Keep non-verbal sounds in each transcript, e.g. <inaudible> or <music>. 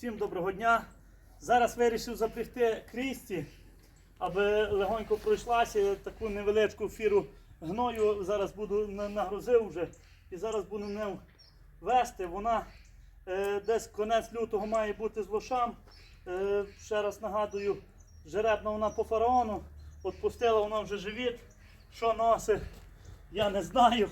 Всім доброго дня. Зараз вирішив запрягти Крісті, аби легонько пройшлася таку невеличку фіру гною. Зараз буду нагрузив вже і зараз буду не вести. Вона е, десь конець лютого має бути з лошам. Е, ще раз нагадую, жеребна вона по фараону. Отпустила вона вже живіт. Що носить, я не знаю.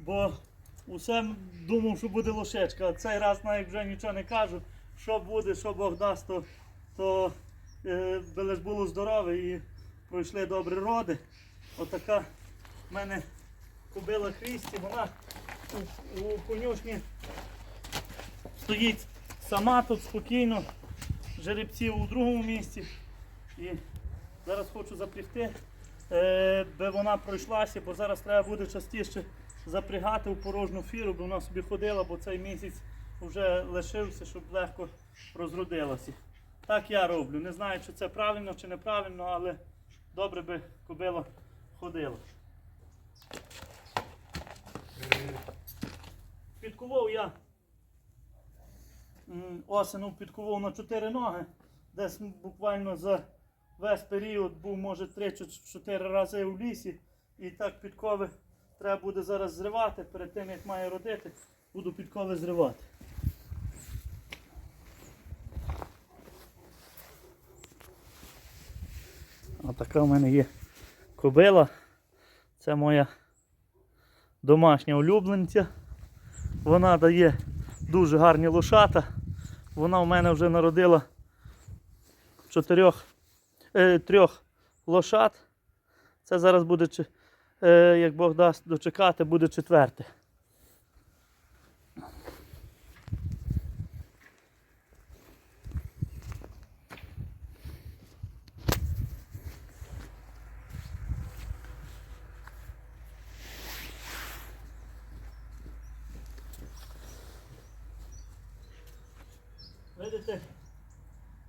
Бо усе думав, що буде лошечка. Цей раз навіть вже нічого не кажу. Що буде, що Бог дасть, то, то е, лиш було здорове і пройшли добрі роди. Отака в мене кобила Крісті, вона у, у конюшні стоїть сама тут спокійно, жеребців у другому місці. І зараз хочу запрягти, е, би вона пройшлася, бо зараз треба буде частіше запрягати у порожню фіру, бо вона собі ходила, бо цей місяць вже лишився, щоб легко розродилася. Так я роблю. Не знаю, чи це правильно чи неправильно, але добре би кобила ходила. Підкував я осену підкував на 4 ноги. Десь буквально за весь період був, може, 3-4 рази у лісі. І так підкови треба буде зараз зривати. Перед тим як має родити, буду підкови зривати. Отака в мене є кобила. Це моя домашня улюбленця. Вона дає дуже гарні лошата. Вона в мене вже народила чотирьох, е, трьох лошат. Це зараз буде, е, як Бог дасть дочекати, буде четверте. Видите,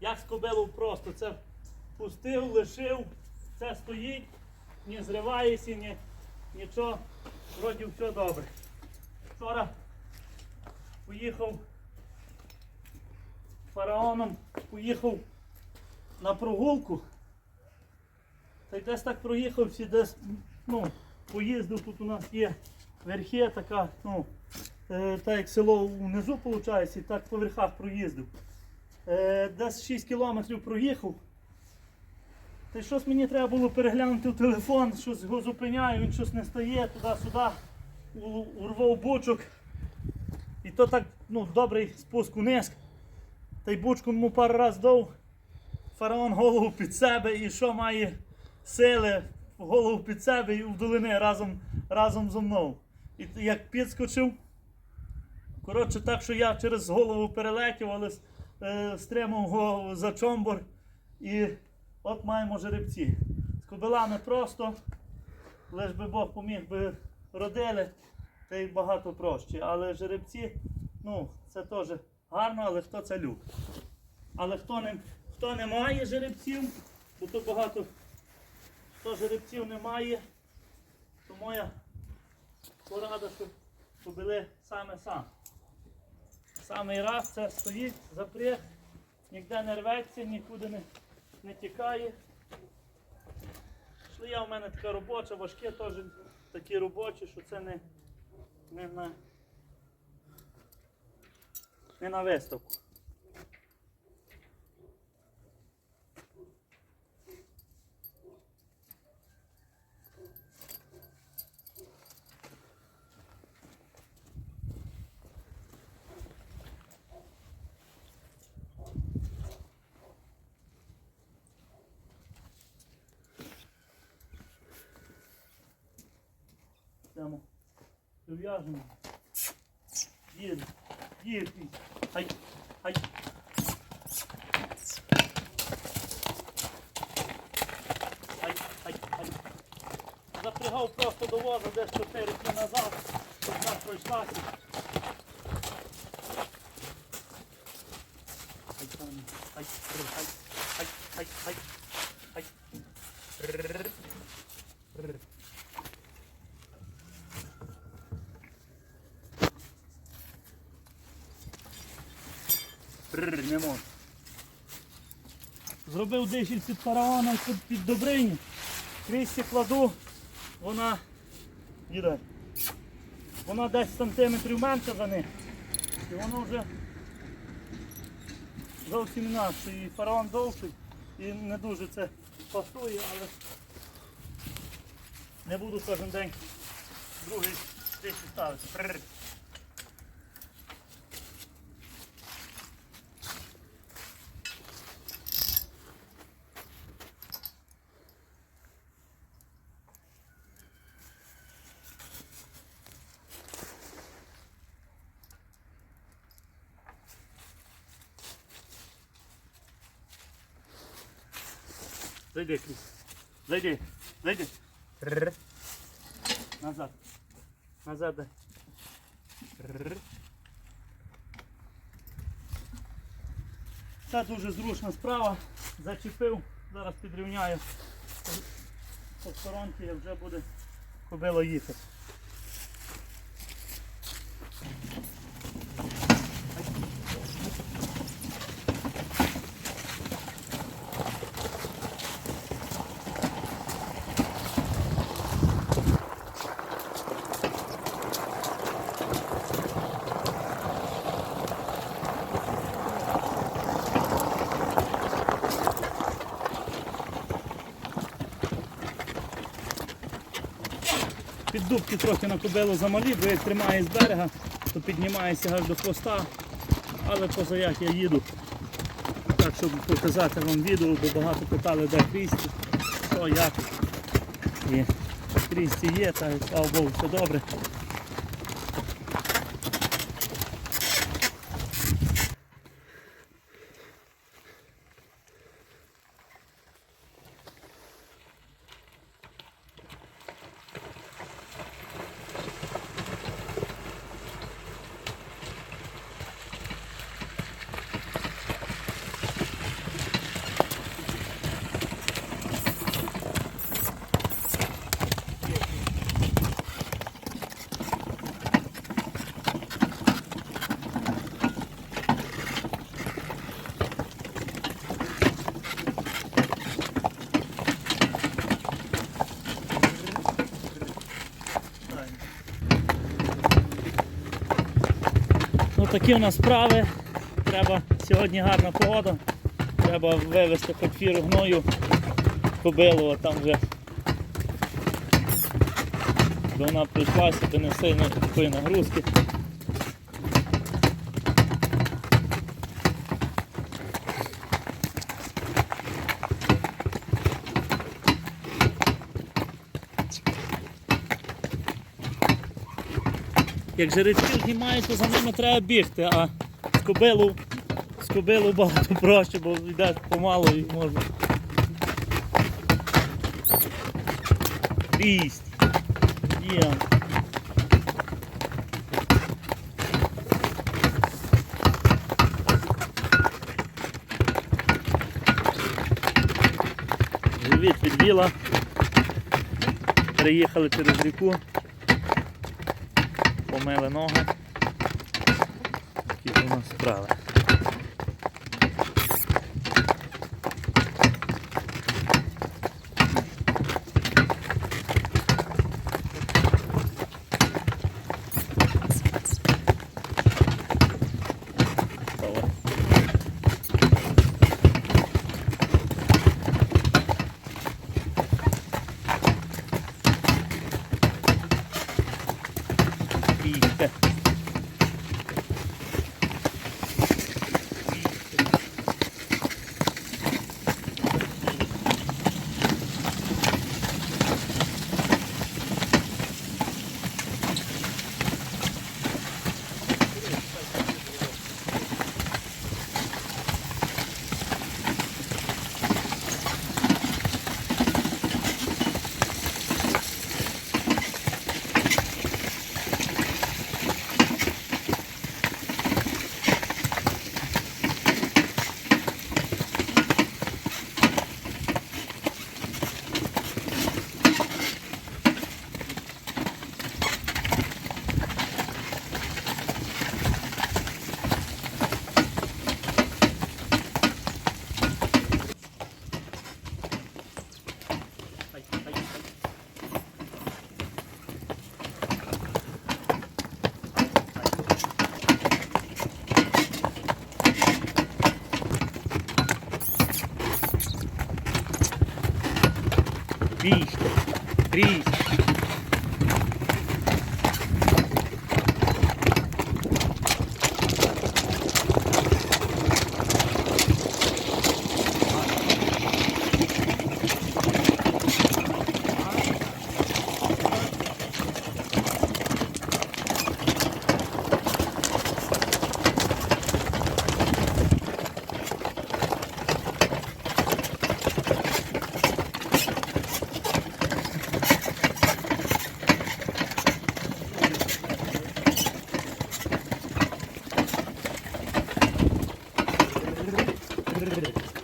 як з просто. Це пустив, лишив, це стоїть, не зривається, ні, нічого. Вроді все добре. Вчора поїхав фараоном, поїхав на прогулку. Та й десь так проїхався, десь ну, поїздив, тут у нас є верхи така, ну, е, так як село внизу виходить, і так по верхах проїздив. Е, десь 6 кілометрів проїхав. Та й щось мені треба було переглянути в телефон, щось його зупиняю, він щось не стає, туди-сюди, урвав бочок. І то так, ну, добрий спуск униз. Та й бочку йому пару раз дав. Фараон голову під себе і що має сили, голову під себе і в долини разом, разом зо мною. І як підскочив, Коротше, так що я через голову перелетів, але стримав його за чомбор. І от маємо жеребці. З кобилами просто, лиш би Бог поміг би родили, та й багато проще. Але жеребці, ну, це теж гарно, але хто це любить. Але хто не, хто не має жеребців, бо то багато хто жеребців не має, то моя порада, щоб кобили саме сам. Самий раз це стоїть, запряг, ніде не рветься, нікуди не, не тікає. Шлия в мене така робоча, важкі теж такі робочі, що це не, не, на, не на виставку. Прив'яжемо. Їде, їде. Хай, хай. Хай, хай, хай. Запрягав просто до воза десь 4 дні назад, щоб так пройшлася. Хай, там, хай, хай, хай, хай, хай, хай. Рррр. Рррр. Прррр, не можу. Зробив дишіль під фараона під, під добрині. Крісті кладу, вона. Їдай. Вона десь сантиметрів менше за них. І воно вже зовсім інакше. І фараон довший. І не дуже це пасує, але не буду кожен день другий дишіль ставити. Зайди. Зайди. Зайди. Назад. Назад. дай. Це дуже зручна справа. Зачепив. Зараз підрівняю. По сторонці вже буде кобило їхати. Піддубки трохи на кобилу замалі, бо як тримає з берега, то піднімається аж до хвоста. Але поза як я їду. Так, щоб показати вам відео, бо багато питали, де Крісті, що, як. І Крісті є, та слава Богу, все добре. Ну такі у нас справи. Треба сьогодні гарна погода. Треба вивезти хоч гною кобилу, а там вже вона прийшлася, би не сильно такої нагрузки. Як жеребців знімають, то за ними треба бігти, а з кобилу, з кобилу багато проще, бо йдеш помалу і можна. Рість. Є. Живіт відвіла. Приїхали через ріку помили ноги. Які у нас справи.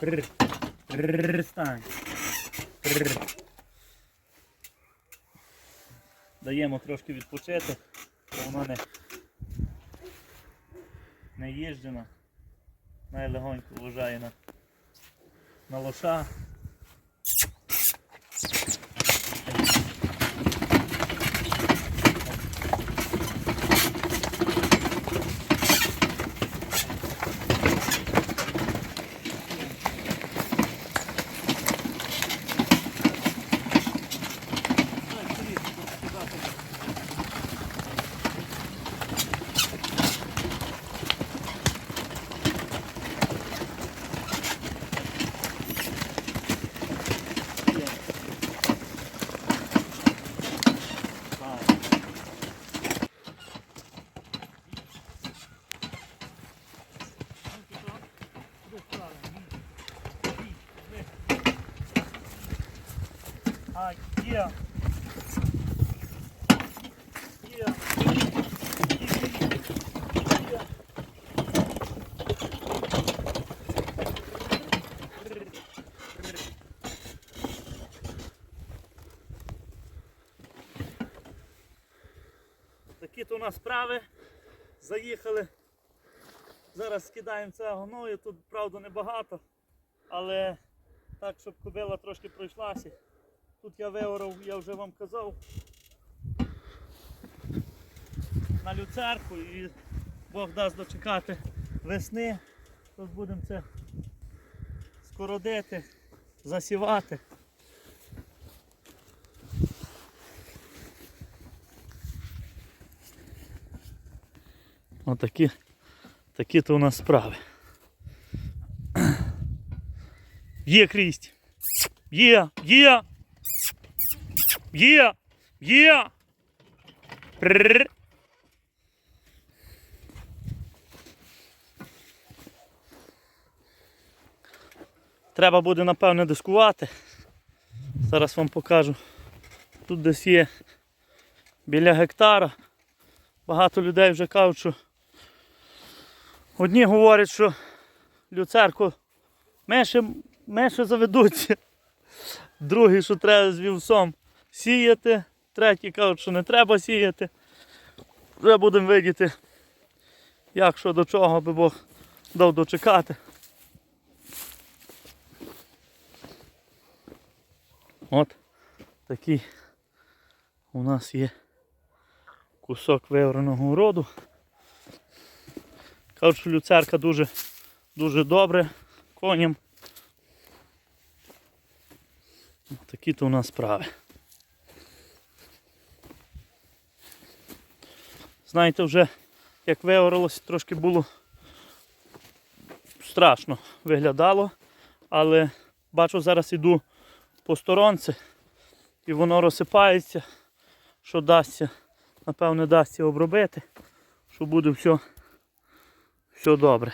Стань. Даємо трошки відпочити, бо воно не, не їжджена. Найлегонько вважає на, на лоша. Такі то у нас справи. Заїхали. Зараз скидаємо це гоною. Тут, правда, небагато, але так, щоб кобила трошки пройшлася. Тут я виорав, я вже вам казав. На люцерку і Бог дасть дочекати весни. Тут будемо це скородити, засівати. Отакі такі то у нас справи. Є крість. Є, є. Є! Є! Прррр. Треба буде напевне дискувати. Зараз вам покажу. Тут десь є біля гектара. Багато людей вже кажуть, що одні говорять, що люцерку менше, менше заведуться. <laughs> Другі, що треба з вівсом сіяти. Треті кажуть, що не треба сіяти. Вже будемо видіти, як що до чого, аби Бог дав дочекати. От такий у нас є кусок вивреного уроду. Кажуть, що люцерка дуже, дуже добре коням. Такі то у нас справи. Знаєте, вже як виоралось, трошки було страшно виглядало, але бачу, зараз іду по сторонці і воно розсипається, що дасться, напевне, дасться обробити, що буде все, все добре.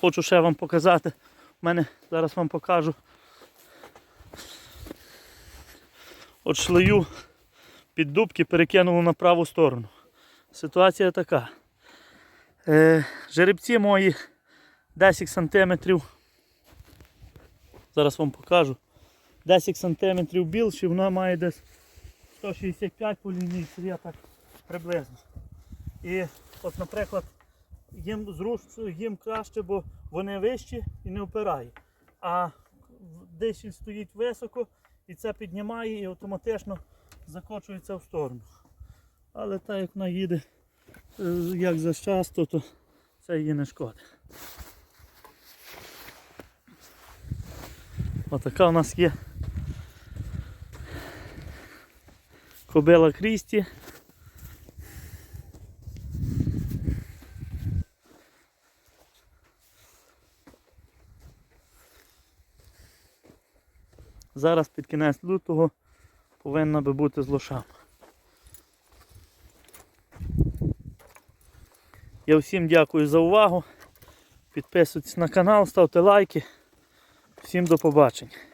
Хочу ще вам показати, в мене зараз вам покажу. От шлею під дубки перекинуло на праву сторону. Ситуація така. Е, жеребці мої 10 сантиметрів. Зараз вам покажу. 10 сантиметрів більше, вона має десь 165 по лінійці, я так приблизно. І от, наприклад, їм зручно, їм краще, бо вони вищі і не впирає. А десь стоїть високо і це піднімає і автоматично закочується в сторону. Але так як вона їде е, як за часто, то це її не шкодить. Отака у нас є Кобила Крісті. Зараз під кінець лютого повинна би бути з лошами. Я всім дякую за увагу. Підписуйтесь на канал, ставте лайки. Всім до побачення.